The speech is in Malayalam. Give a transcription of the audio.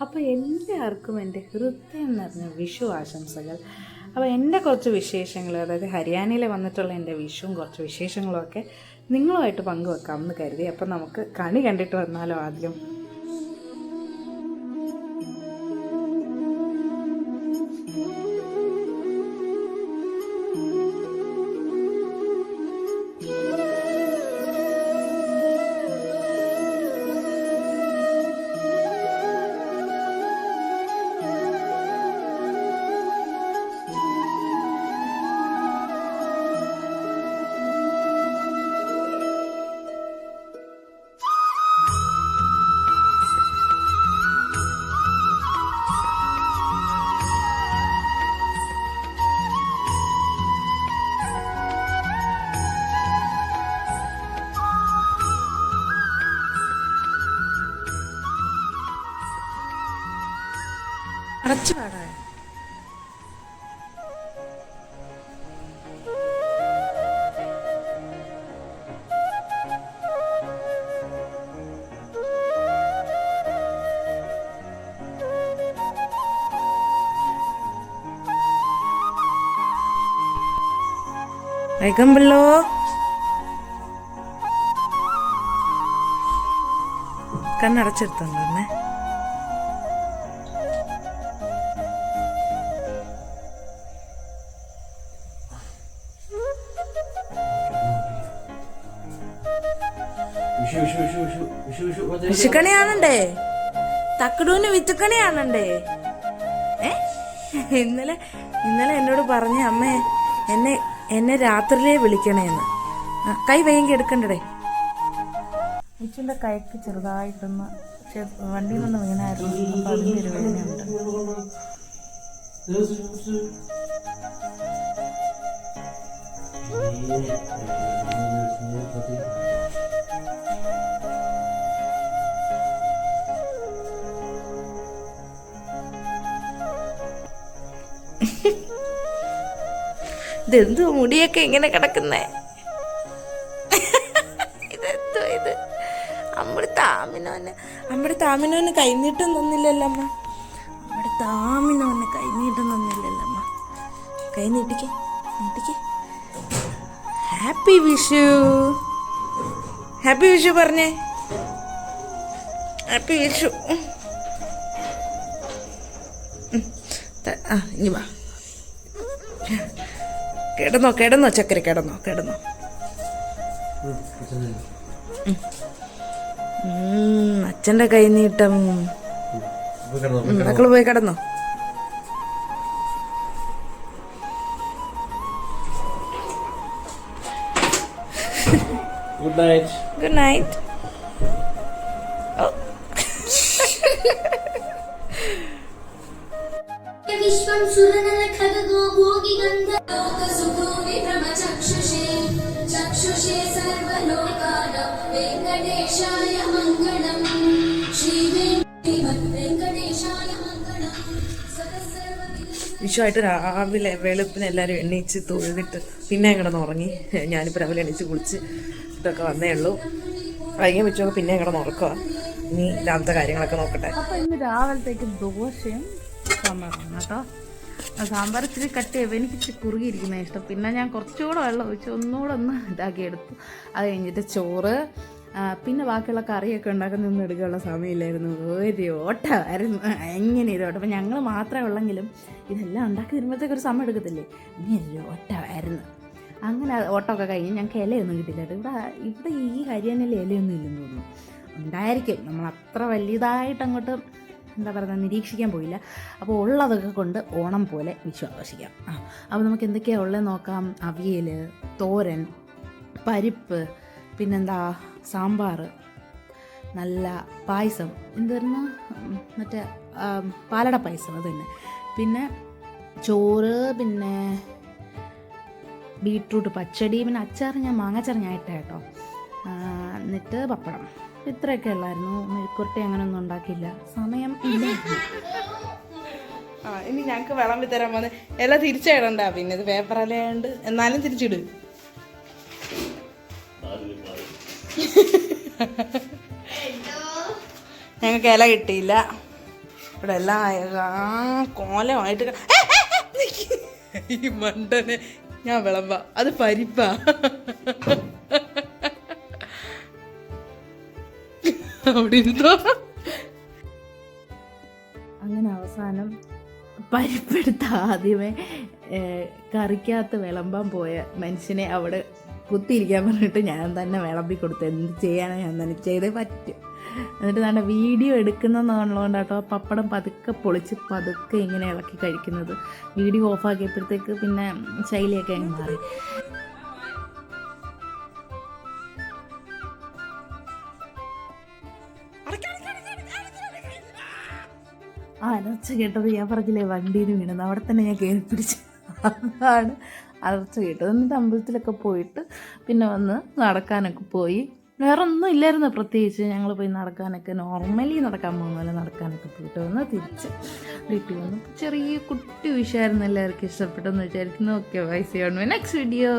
അപ്പോൾ എല്ലാവർക്കും എന്റെ ഹൃദയം നിറഞ്ഞ വിഷു ആശംസകൾ. അപ്പോൾ എന്റെ കുറച്ച് വിശേഷങ്ങൾ അതായത് ഹരിയാനയിൽ വന്നിട്ടുള്ള എന്റെ വിഷുവും കുറച്ച് വിശേഷങ്ങളും ഒക്കെ നിങ്ങളുമായിട്ട് പങ്കുവെക്കാമെന്ന് കരുതി. അപ്പോൾ നമുക്ക് കണി കണ്ടിട്ട് വന്നാലോ ആദ്യം? அடைச்சு வாடா வைகம்பிள்ளோ கண் அடைச்சிருத்தோம் വിഷു വിഷു വിഷു വിഷു വിഷു വന്നേ. വിഷുക്കണി കാണണ്ടേ തക്കടൂന് വിത്തുക്കണിയാണണ്ടേ. ഏ? ഇന്നലെ ഇന്നലെ എന്നോട് പറഞ്ഞ അമ്മേ എന്നെ എന്നെ രാത്രിയിലേ വിളിക്കണേന്ന്. കൈ വയ്യെങ്കിൽ എടുക്കണ്ടേ വിച്ചുന്റെ കൈക്ക് ചെറുതായിട്ടൊന്ന് വണ്ടിയിൽ നിന്ന് വീണായിരുന്നു. ദിവസം, ദിവസം. ഇതെന്തോ മുടിയൊക്കെ ഇങ്ങനെ കിടക്കുന്നേ? ഇതെന്തോ ഇത്? നമ്മുടെ താമിനോന് നമ്മുടെ താമിനോന് കൈനീട്ടം തന്നില്ലല്ലോ അമ്മ അമ്മയുടെ താമിനോന് കൈനീട്ടം തന്നില്ലല്ലോ അമ്മ നീട്ടിക്കേ. ഹാപ്പി വിഷു. ഹാപ്പി വിഷു പറഞ്ഞേ. ഹാപ്പി വിഷു ആ ഇനി വാ. കിടന്നോ കിടന്നോ ചക്കര കിടന്നോ കിടന്നോ. അച്ഛന്റെ കൈ നീട്ടം മക്കൾ പോയി കിടന്നോ. ഗുഡ് നൈറ്റ് ഗുഡ് നൈറ്റ് വിശ്വം സുരനല ഖഗോ ഗന്ധ ലോക സുഖോവി ഭ്രമ ചക്ഷുഷേ. ചക്ഷുഷേ സർവലോകാന വെങ്കടേശായ മംഗളം. ശ്രീ വെങ്കടേശായ മംഗളം. വിഷുവായിട്ട് രാവിലെ വെളുപ്പിന് എല്ലാവരും എണീച്ച് തൊഴുതിട്ട് പിന്നെ കിടന്നുറങ്ങി. ഞാനിപ്പോൾ രാവിലെ എണീച്ച് കുളിച്ച് ഇതൊക്കെ വന്നേ ഉള്ളൂ. വൈകി വെച്ചോ പിന്നെ കിടന്ന് ഉറക്കുക ഇനി രാവിലത്തെ കാര്യങ്ങളൊക്കെ നോക്കട്ടെ. രാവിലത്തേക്ക് ദോശയും സാമ്പാറാണ് കേട്ടോ. സാമ്പാർ ഇച്ചിരി കട്ട് ചെയ്യുമ്പോൾ എനിക്ക് ഇച്ചിരി കുറുകിയിരിക്കുന്ന ഇഷ്ടം. പിന്നെ ഞാൻ കുറച്ചുകൂടെ വെള്ളം ഒഴിച്ച് ഒന്നുകൂടെ ഒന്ന് ഇതാക്കി എടുത്തു. അത് കഴിഞ്ഞിട്ട് ചോറ് പിന്നെ ബാക്കിയുള്ള കറിയൊക്കെ ഉണ്ടാക്കുന്ന ഒന്നും എടുക്കാനുള്ള സമയമില്ലായിരുന്നു. ഒരു ഓട്ടമായിരുന്നു. എങ്ങനെ ഒരു ഓട്ടം. അപ്പം ഞങ്ങൾ മാത്രമേ ഉള്ളെങ്കിലും ഇതെല്ലാം ഉണ്ടാക്കി വരുമ്പോഴത്തേക്കൊരു സമയം എടുക്കത്തില്ലേ? ഇനി ഒരു ഓട്ടമായിരുന്നു. അങ്ങനെ ഓട്ടമൊക്കെ കഴിഞ്ഞ് ഞങ്ങൾക്ക് ഇലയൊന്നും കിട്ടില്ല കേട്ടോ ഇവിടെ ഇവിടെ ഈ ഹരിയാനയിൽ ഇലയൊന്നും ഇല്ലെന്ന് തോന്നുന്നു. ഉണ്ടായിരിക്കും. നമ്മൾ അത്ര വലിയതായിട്ട് അങ്ങോട്ട് എന്താ പറയുക നിരീക്ഷിക്കാൻ പോയില്ല. അപ്പോൾ ഉള്ളതൊക്കെ കൊണ്ട് ഓണം പോലെ വിഷു ആഘോഷിക്കാം. ആ അപ്പോൾ നമുക്ക് എന്തൊക്കെയാണ് ഉള്ളത് നോക്കാം. അവിയൽ തോരൻ പരിപ്പ് പിന്നെന്താ സാമ്പാർ നല്ല പായസം. എന്തായിരുന്നു മറ്റേ പാലട പായസം അത് തന്നെ. പിന്നെ ചോറ് പിന്നെ ബീട്രൂട്ട് പച്ചടി പിന്നെ അച്ചാർ ഞാൻ മാങ്ങാച്ചാർ ഞാൻ ഇട്ട കേട്ടോ എന്നിട്ട് പപ്പടം. ഇത്രയൊക്കെ ഉള്ളായിരുന്നു. മെഴുക്കുരട്ടി അങ്ങനെ ഒന്നും ഉണ്ടാക്കിയില്ല. സമയം ഇല്ല. ആ ഇനി ഞങ്ങൾക്ക് വിളമ്പി തരാൻ വന്ന് എല്ലാം തിരിച്ചിടണ്ട. പിന്നെ ഇത് പേപ്പർ അലയാണ്ട് എന്നാലും തിരിച്ചിട്. ഞങ്ങൾക്ക് ഇല കിട്ടിയില്ല. ഇവിടെ എല്ലാം കോലമായിട്ട് ഈ മണ്ടനെ ഞാൻ വിളമ്പ. അത് പരിപ്പാ. അങ്ങനെ അവസാനം പരിപ്പെടുത്ത ആദ്യമേ കറിക്കകത്ത് വിളമ്പാൻ പോയ മനുഷ്യനെ അവിടെ കുത്തിയിരിക്കാൻ പറഞ്ഞിട്ട് ഞാൻ തന്നെ വിളമ്പി കൊടുത്തു എന്ത് ചെയ്യാനാണ് ഞാൻ തന്നെ ചെയ്തേ പറ്റും. എന്നിട്ട് നല്ല വീഡിയോ എടുക്കുന്നതെന്നുള്ളതുകൊണ്ട് കേട്ടോ പപ്പടം പതുക്കെ പൊളിച്ച് പതുക്കെ ഇങ്ങനെ ഇളക്കി കഴിക്കുന്നത്. വീഡിയോ ഓഫാക്കിയപ്പോഴത്തേക്ക് പിന്നെ ശൈലിയൊക്കെ അങ്ങ് മാറി. ആ അലർച്ച കേട്ടത് ഞാൻ പറഞ്ഞില്ലേ വണ്ടിയിൽ വീണത്. അവിടെ തന്നെ ഞാൻ കയറി പിടിച്ചു അതാണ് അലർച്ച കേട്ടത്. എന്നിട്ട് അമ്പലത്തിലൊക്കെ പോയിട്ട് പിന്നെ വന്ന് നടക്കാനൊക്കെ പോയി. വേറെ ഒന്നും ഇല്ലായിരുന്നു പ്രത്യേകിച്ച്. ഞങ്ങൾ പോയി നടക്കാനൊക്കെ നോർമലി നടക്കാൻ പോകുന്ന പോലെ നടക്കാനൊക്കെ പോയിട്ട് വന്ന് തിരിച്ച് വീട്ടിൽ വന്നു. ചെറിയ കുട്ടി വിഷയമായിരുന്നു എല്ലാവർക്കും ഇഷ്ടപ്പെട്ടെന്ന് വിചാരിക്കുന്നു. Okay vice next video